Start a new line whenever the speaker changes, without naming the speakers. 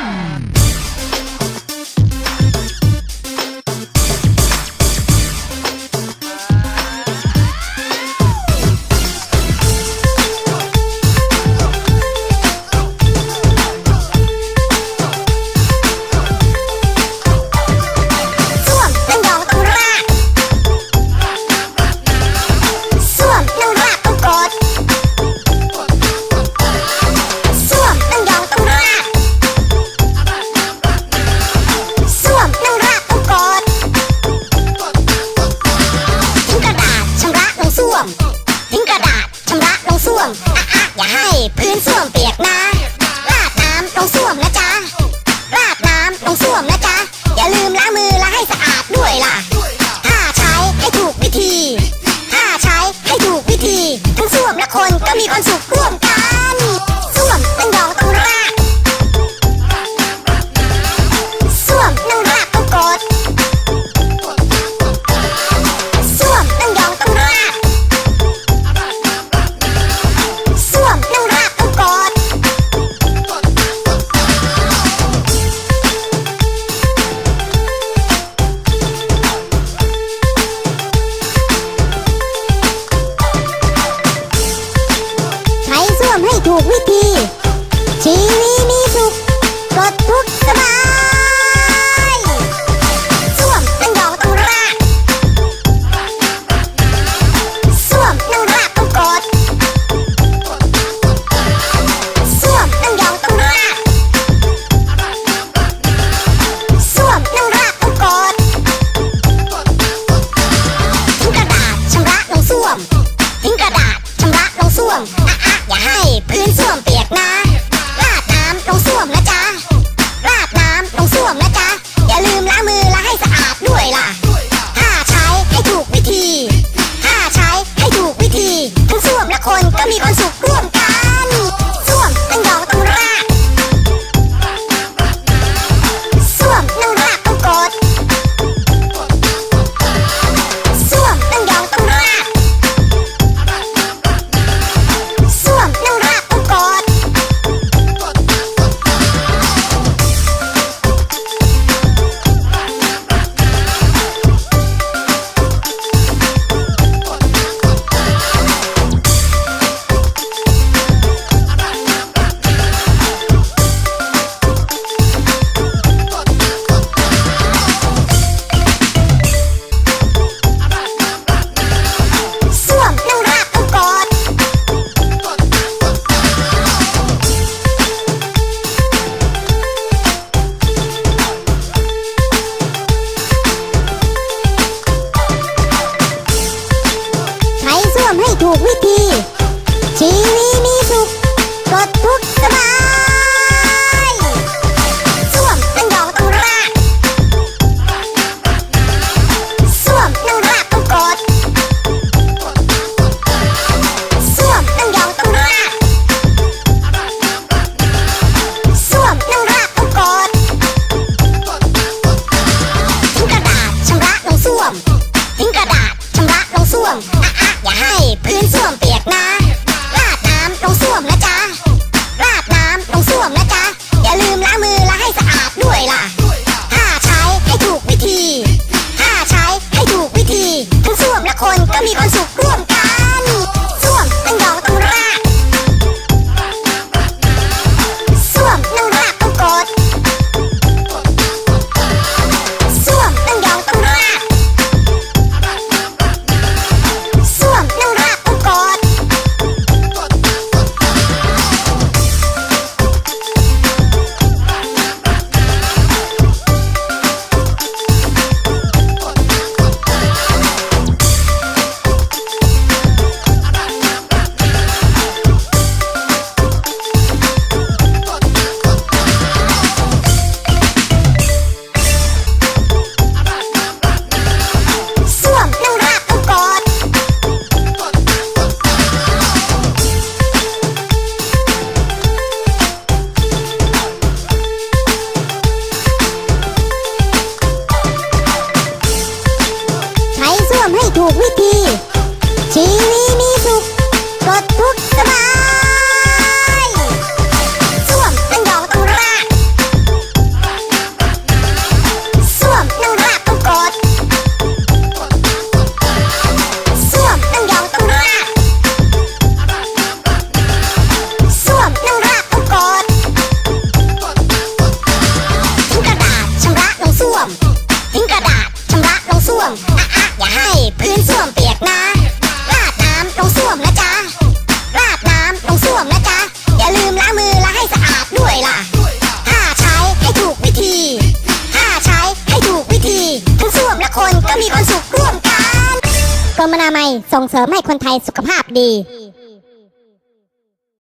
Mm. คนก็มีความสุขร่วมกัน ชีวิตมีสุขกดทุกสบาย ถูกวิธี ให้พื้นส้วมเปียกนะราดน้ำตรงส้วมนะจ๊ะราดน้ำตรงส้วมนะจ๊ะอย่าลืมล้างมือและให้สะอาดด้วยล่ะถ้าใช้ให้ถูกวิธีถ้าใช้ให้ถูกวิธีทั้งส้วมและคนก็มีความสุขร่วมกันกรมอนามัยส่งเสริมให้คนไทยสุขภาพดี